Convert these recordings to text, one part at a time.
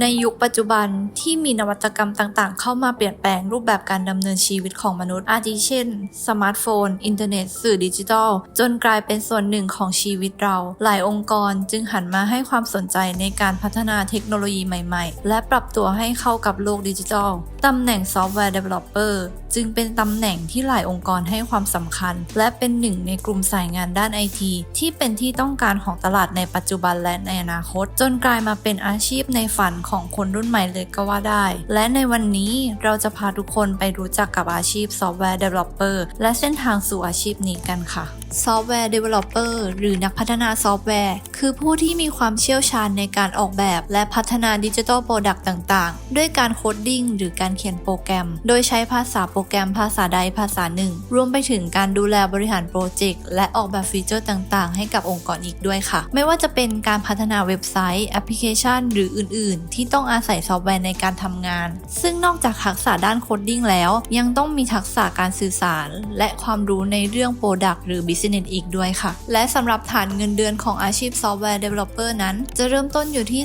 ในยุคปัจจุบันที่มีนวัตกรรมต่างๆ เข้ามาเปลี่ยนแปลงรูปแบบการดำเนินชีวิตของมนุษย์ อาทิเช่น สมาร์ทโฟน อินเทอร์เน็ต สื่อดิจิทัล จนกลายเป็นส่วนหนึ่งของชีวิตเรา หลายองค์กรจึงหันมาให้ความสนใจในการพัฒนาเทคโนโลยีใหม่ ๆ และปรับตัวให้เข้ากับโลกดิจิทัลตำแหน่งซอฟต์แวร์ Developer จึงเป็นตำแหน่งที่หลายองค์กรให้ความสำคัญ และเป็นหนึ่งในกลุ่มสายงานด้านไอทีที่เป็นที่ต้องการของตลาดในปัจจุบันและในอนาคต จนกลายมาเป็นอาชีพในฝันของคนรุ่นใหม่เลยก็ว่าได้ และในวันนี้เราจะพาทุกคนไปรู้จักกับอาชีพซอฟต์แวร์ Developer และเส้นทางสู่อาชีพนี้กันค่ะซอฟต์แวร์ Developer หรือนักพัฒนาซอฟต์แวร์ คือผู้ที่มีความเชี่ยวชาญในการออกแบบ และพัฒนาดิจิทัลโปรดักต์ต่าง ๆ ด้วยการโคดดิ้งหรือการเขียนโปรแกรม โดยใช้ภาษาโปรแกรมภาษาใดภาษาหนึ่ง รวมไปถึงการดูแลบริหารโปรเจกต์และออกแบบฟีเจอร์ต่างๆ ให้กับองค์กรอีกด้วยค่ะ ไม่ว่าจะเป็นการพัฒนาเว็บไซต์ แอปพลิเคชัน หรืออื่น ๆ ที่ต้องอาศัยซอฟต์แวร์ในการทำงาน ซึ่งนอกจากทักษะด้านโคดดิ้งแล้ว ยังต้องมีทักษะการสื่อสาร และความรู้ในเรื่องโปรดักต์หรือบิสเนสอีกด้วยค่ะ และสำหรับฐานเงินเดือนของอาชีพซอฟต์แวร์ Developer นั้น จะเริ่มต้นอยู่ที่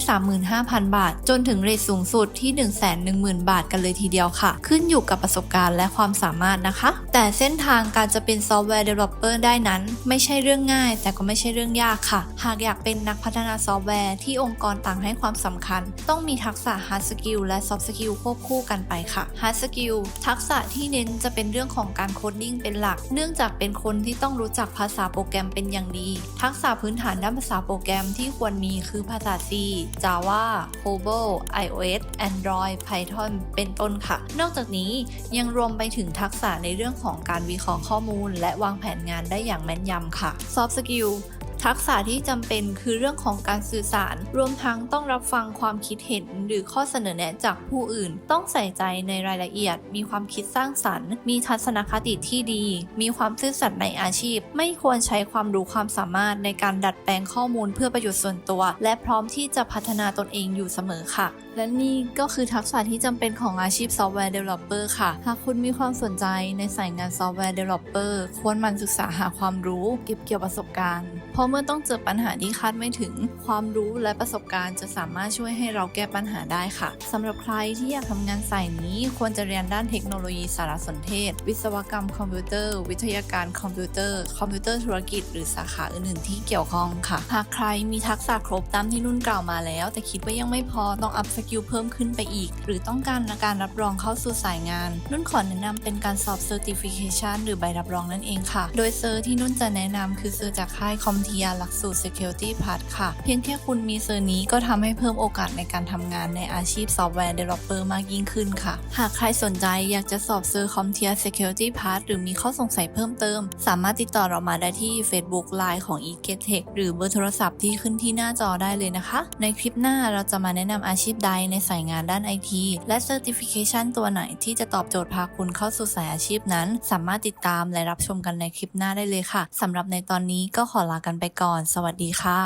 35,000 บาท จนถึงเรทสูงสุดที่ 110,000 บาทกันเลยทีเดียวค่ะ ขึ้นอยู่กับประสบการณ์และความสามารถนะคะ แต่เส้นทางการจะเป็นซอฟต์แวร์ Developer ได้นั้น ไม่ใช่เรื่องง่าย แต่ก็ไม่ใช่เรื่องยากค่ะ หากอยากเป็นนักพัฒนาซอฟต์แวร์ที่องค์กรต่างให้ความสำคัญ ต้องมีทักษะ Hard Skill และ Soft Skill ควบคู่กันไปค่ะ Hard Skill ทักษะที่เน้นจะเป็นเรื่องของการโคดดิ้งเป็นหลัก เนื่องจากเป็นคนที่ต้องรู้จักภาษาโปรแกรมเป็นอย่างดี ทักษะพื้นฐานด้านภาษาโปรแกรมที่ควรมีคือภาษา C Java COBOL iOS Android Python เป็นต้นค่ะ นอกจากนี้ยังรวมไปถึงทักษะในเรื่องของการวิเคราะห์ข้อมูล และวางแผนงานได้อย่างแม่นยำค่ะ Soft Skill ทักษะที่จำเป็นคือเรื่องของการสื่อสาร รวมทั้งต้องรับฟังความคิดเห็นหรือข้อเสนอแนะจากผู้อื่น ต้องใส่ใจในรายละเอียด มีความคิดสร้างสรรค์ มีทัศนคติที่ดี มีความซื่อสัตย์ในอาชีพ ไม่ควรใช้ความรู้ความสามารถในการดัดแปลงข้อมูลเพื่อประโยชน์ส่วนตัว และพร้อมที่จะพัฒนาตนเองอยู่เสมอค่ะ และนี่ก็คือทักษะที่จำเป็นของอาชีพซอฟต์แวร์ Developer ค่ะ หากคุณมีความสนใจในสายงานซอฟต์แวร์ Developer ควรมันศึกษาหาความรู้ เก็บเกี่ยวประสบการณ์เพราะเมื่อต้องเจอปัญหาที่คาดไม่ถึง ความรู้และประสบการณ์จะสามารถช่วยให้เราแก้ปัญหาได้ค่ะสำหรับใครที่อยากทำงานสายนี้ควรจะเรียนด้านเทคโนโลยีสารสนเทศ วิศวกรรมคอมพิวเตอร์ วิทยาการคอมพิวเตอร์ คอมพิวเตอร์ธุรกิจ หรือสาขาอื่นๆ ที่เกี่ยวข้องค่ะ หากใครมีทักษะครบตามที่นุ่นกล่าวมาแล้ว แต่คิดว่ายังไม่พอต้องอัพสกิลเพิ่มขึ้นไปอีก หรือต้องการการรับรองเข้าสู่สายงาน นุ่นขอแนะนำเป็นการสอบ Certification หรือใบรับรองนั่นเองค่ะ โดยเซอร์ที่นุ่นจะแนะนำคือเซอร์จากค่ายคอมเทียหลักสูตร Security Path ค่ะ เพียงแค่คุณมีเซอร์นี้ก็ทำให้เพิ่มโอกาสในการทำงานในอาชีพซอฟต์แวร์ Developer มากยิ่งขึ้นค่ะ หากใครสนใจอยากจะสอบเซอร์คอมเทีย Security Path หรือมีข้อสงสัยเพิ่มเติม สามารถติดต่อเรามาได้ที่ Facebook Line ของ e g e t Tech หรือเบอร์โทรศัพท์ที่ขึ้นที่หน้าจอได้เลยนะคะ ในคลิปหน้าเราจะมาแนะนำอาชีพใดในสายงานด้านไอทีและ Certification ตัวไหนที่จะตอบโจทย์พาคุณเข้าสู่สายอาชีพนั้น สามารถติดตามและรับชมกันในคลิปหน้าได้เลยค่ะสำหรับในตอนนี้ก็ขอลากันไปไปก่อน สวัสดีค่ะ